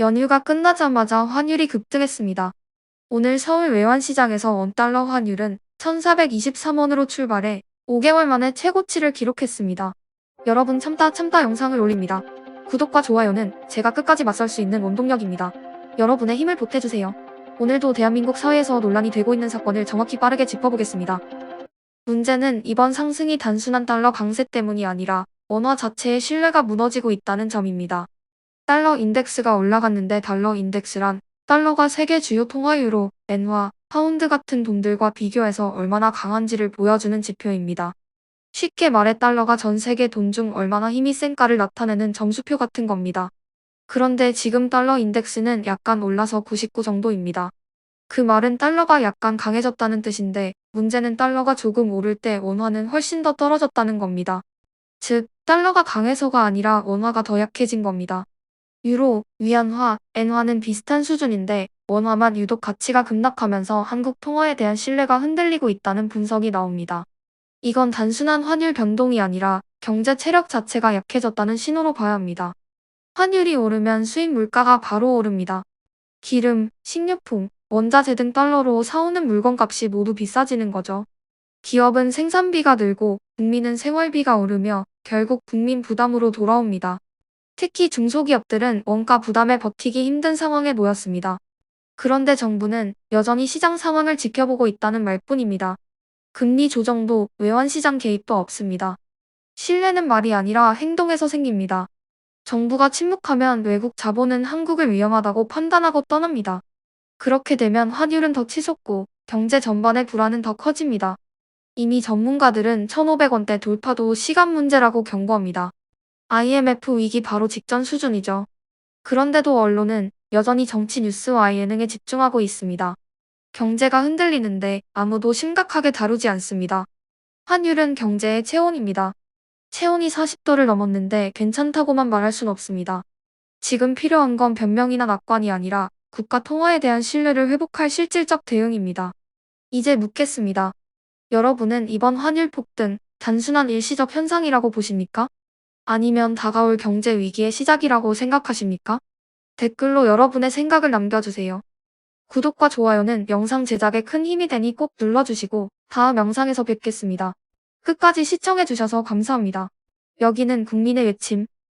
연휴가 끝나자마자 환율이 급등했습니다. 오늘 서울 외환시장에서 원달러 환율은 1423원으로 출발해 5개월 만에 최고치를 기록했습니다. 여러분 참다 참다 영상을 올립니다. 구독과 좋아요는 제가 끝까지 맞설 수 있는 원동력입니다. 여러분의 힘을 보태주세요. 오늘도 대한민국 사회에서 논란이 되고 있는 사건을 정확히 빠르게 짚어보겠습니다. 문제는 이번 상승이 단순한 달러 강세 때문이 아니라 원화 자체의 신뢰가 무너지고 있다는 점입니다. 달러 인덱스가 올라갔는데 달러 인덱스란 달러가 세계 주요 통화유로 엔화, 파운드 같은 돈들과 비교해서 얼마나 강한지를 보여주는 지표입니다. 쉽게 말해 달러가 전 세계 돈 중 얼마나 힘이 센가를 나타내는 점수표 같은 겁니다. 그런데 지금 달러 인덱스는 약간 올라서 99 정도입니다. 그 말은 달러가 약간 강해졌다는 뜻인데 문제는 달러가 조금 오를 때 원화는 훨씬 더 떨어졌다는 겁니다. 즉, 달러가 강해서가 아니라 원화가 더 약해진 겁니다. 유로, 위안화, 엔화는 비슷한 수준인데 원화만 유독 가치가 급락하면서 한국 통화에 대한 신뢰가 흔들리고 있다는 분석이 나옵니다. 이건 단순한 환율 변동이 아니라 경제 체력 자체가 약해졌다는 신호로 봐야 합니다. 환율이 오르면 수입 물가가 바로 오릅니다. 기름, 식료품, 원자재 등 달러로 사오는 물건값이 모두 비싸지는 거죠. 기업은 생산비가 늘고 국민은 생활비가 오르며 결국 국민 부담으로 돌아옵니다. 특히 중소기업들은 원가 부담에 버티기 힘든 상황에 놓였습니다. 그런데 정부는 여전히 시장 상황을 지켜보고 있다는 말뿐입니다. 금리 조정도 외환시장 개입도 없습니다. 신뢰는 말이 아니라 행동에서 생깁니다. 정부가 침묵하면 외국 자본은 한국을 위험하다고 판단하고 떠납니다. 그렇게 되면 환율은 더 치솟고 경제 전반의 불안은 더 커집니다. 이미 전문가들은 1,500원대 돌파도 시간 문제라고 경고합니다. IMF 위기 바로 직전 수준이죠. 그런데도 언론은 여전히 정치 뉴스와 예능에 집중하고 있습니다. 경제가 흔들리는데 아무도 심각하게 다루지 않습니다. 환율은 경제의 체온입니다. 체온이 40도를 넘었는데 괜찮다고만 말할 순 없습니다. 지금 필요한 건 변명이나 낙관이 아니라 국가 통화에 대한 신뢰를 회복할 실질적 대응입니다. 이제 묻겠습니다. 여러분은 이번 환율 폭등 단순한 일시적 현상이라고 보십니까? 아니면 다가올 경제 위기의 시작이라고 생각하십니까? 댓글로 여러분의 생각을 남겨주세요. 구독과 좋아요는 영상 제작에 큰 힘이 되니 꼭 눌러주시고 다음 영상에서 뵙겠습니다. 끝까지 시청해주셔서 감사합니다. 여기는 국민의 외침